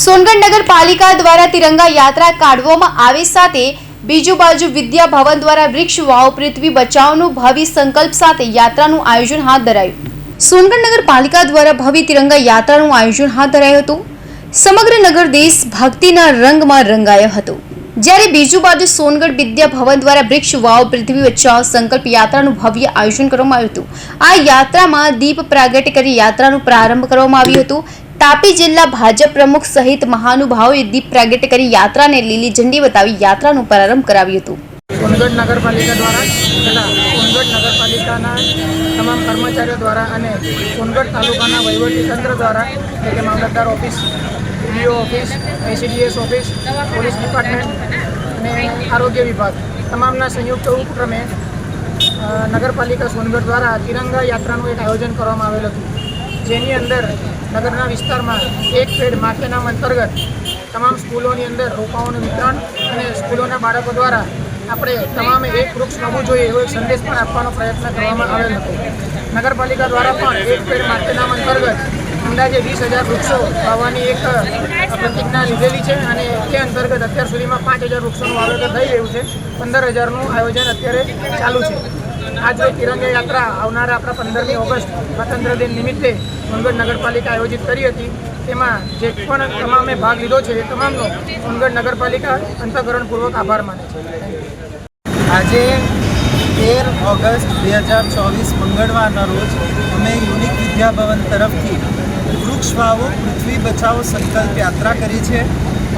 સોનગઢ નગરપાલિકા દ્વારા તિરંગા યાત્રા કાઢવામાં આવી સાથે બીજુ બાજુ વિદ્યા ભવન દ્વારા વૃક્ષ વાવ પૃથ્વી બચાવનું ભવ્ય સંકલ્પ સાથે યાત્રાનું આયોજન હાથ ધરાયું. સોનગઢ નગરપાલિકા દ્વારા ભવ્ય તિરંગા યાત્રાનું આયોજન હાથ ધરાયું હતું. સમગ્ર નગર દેશ ભક્તિના રંગમાં રંગાયો હતો. જ્યારે બીજુ બાજુ સોનગઢ વિદ્યા ભવન દ્વારા વૃક્ષ વાવ પૃથ્વી બચાવ સંકલ્પ યાત્રાનું ભવ્ય આયોજન કરવામાં આવ્યું હતું. આ યાત્રામાં દીપ પ્રાગટ્ય કરી યાત્રાનો પ્રારંભ કરવામાં આવ્યો હતો. તાપી જિલ્લા ભાજપ પ્રમુખ સહિત મહાનુભાવોએ દીપ પ્રાગટ્ય કરી યાત્રાને લીલી ઝંડી બતાવી યાત્રાનો પ્રારંભ કરાવ્યો હતો. સોનગઢ નગરપાલિકા દ્વારા તથા સોનગઢ નગરપાલિકાના તમામ કર્મચારીઓ દ્વારા અને સોનગઢ તાલુકાના વહીવટી તંત્ર દ્વારા, એટલે કે મામલતદાર office, DO office ICDS office, police department અને આરોગ્ય વિભાગ તમામના સંયુક્ત ઉપક્રમે નગરપાલિકા સોનગઢ દ્વારા તિરંગા યાત્રાનું એક આયોજન કરવામાં આવેલ હતું. જેની અંદર નગરના વિસ્તારમાં એક પેડ માથે નામ અંતર્ગત તમામ સ્કૂલોની અંદર રોપાઓનું વિતરણ અને સ્કૂલોના બાળકો દ્વારા આપણે તમામે એક વૃક્ષ નવું જોઈએ એવો એક સંદેશ પણ આપવાનો પ્રયત્ન કરવામાં આવેલ હતો. નગરપાલિકા દ્વારા પણ એક પેડ માથે નામ અંતર્ગત અંદાજે વીસ હજાર વૃક્ષો વાવવાની એક પ્રતિજ્ઞા લીધેલી છે અને તે અંતર્ગત અત્યાર સુધીમાં પાંચ હજાર વૃક્ષોનું વાવેતર થઈ રહ્યું છે. પંદર હજારનું આયોજન અત્યારે ચાલુ છે. આજ તિરંગા યાત્રા આવનારા આપણા પંદરમી ઓગસ્ટ સ્વાતંત્ર્ય દિન નિમિત્તે સોનગઢ નગરપાલિકા આયોજિત કરી હતી. તેમાં જે પણ તમામે ભાગ લીધો છે, એ તમામનો સોનગઢ નગરપાલિકા અંતઃકરણપૂર્વક આભાર માને છે. આજે તેર ઓગસ્ટ બે હજાર ચોવીસ મંગળવારના રોજ અમે યુનિક વિદ્યાભવન તરફથી વૃક્ષ વાવો પૃથ્વી બચાવો સંકલ્પ યાત્રા કરી છે.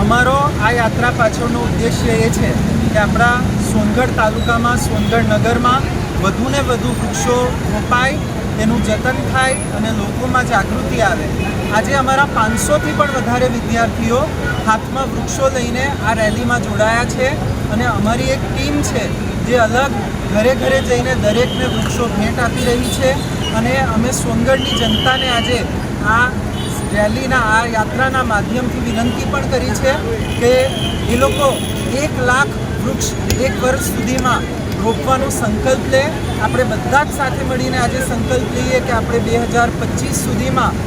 અમારો આ યાત્રા પાછળનો ઉદ્દેશ્ય એ છે કે આપણા સોનગઢ તાલુકામાં, સોનગઢ નગરમાં વધુને વધુ વૃક્ષો રોપાય, એનું જતન થાય અને લોકોમાં જાગૃતિ આવે. આજે અમારા પાંચસોથી પણ વધારે વિદ્યાર્થીઓ હાથમાં વૃક્ષો લઈને આ રેલીમાં જોડાયા છે અને અમારી એક ટીમ છે જે અલગ ઘરે ઘરે જઈને દરેકને વૃક્ષો ભેટ આપી રહી છે અને અમે સોનગઢની જનતાને આજે આ રેલીના, આ યાત્રાના માધ્યમથી વિનંતી પણ કરી છે કે એ લોકો એક લાખ વૃક્ષ એક વર્ષ સુધીમાં રોપવાનો સંકલ્પ લે. આપણે બધા જ સાથે મળીને આજે સંકલ્પ લઈએ કે આપણે બે હજાર પચીસ સુધીમાં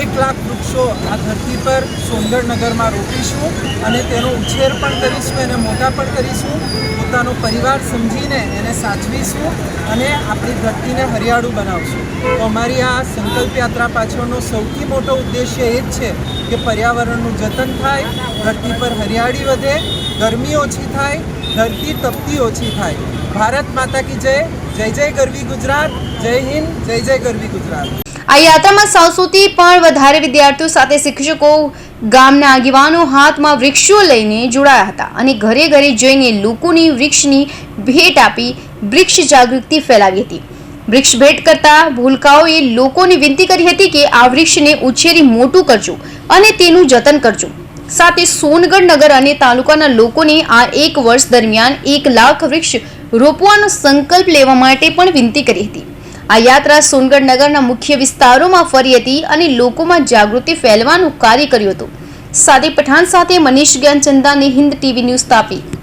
એક લાખ વૃક્ષો આ ધરતી પર સોનગઢ નગરમાં રોપીશું અને તેનો ઉછેર પણ કરીશું, એને મોટા પણ કરીશું, પોતાનો પરિવાર સમજીને એને સાચવીશું અને આપણી ધરતીને હરિયાળું બનાવશું. તો અમારી આ સંકલ્પ યાત્રા પાછળનો સૌથી મોટો ઉદ્દેશ્ય એ જ છે કે પર્યાવરણનું જતન થાય, ધરતી પર હરિયાળી વધે, ગરમી ઓછી થાય ધરતી તપતી ઓછી થાય. ભારત માતા કી જય. જય જય ગરવી ગુજરાત. જય હિન્દ. જય જય ગરવી ગુજરાત. આ યાત્રામાં સાતસોથી પણ વધારે વિદ્યાર્થીઓ સાથે શિક્ષકો, ગામના આગેવાનો હાથમાં વૃક્ષો લઈને જોડાયા હતા અને ઘરે ઘરે જઈને લોકોની વૃક્ષની ભેટ આપી વૃક્ષ જાગૃતિ ફેલાવી હતી. વૃક્ષ ભેટ કરતા ભૂલકાઓએ લોકોને વિનંતી કરી હતી કે આ વૃક્ષને ઉછેરી મોટું કરજો અને તેનું જતન કરજો. સાથે સોનગઢ નગર અને તાલુકાના લોકોને આ એક વર્ષ દરમિયાન એક લાખ વૃક્ષ રોપવાનો સંકલ્પ લેવા માટે પણ વિનંતી કરી હતી. આ યાત્રા સોનગઢ નગરના મુખ્ય વિસ્તારોમાં ફરી હતી અને લોકોમાં જાગૃતિ ફેલવાનું કાર્ય કર્યું હતું. સાથે પઠાણ સાથે મનીષ જ્ઞાનચંદાને હિન્દ ટીવી ન્યૂઝ તાપી.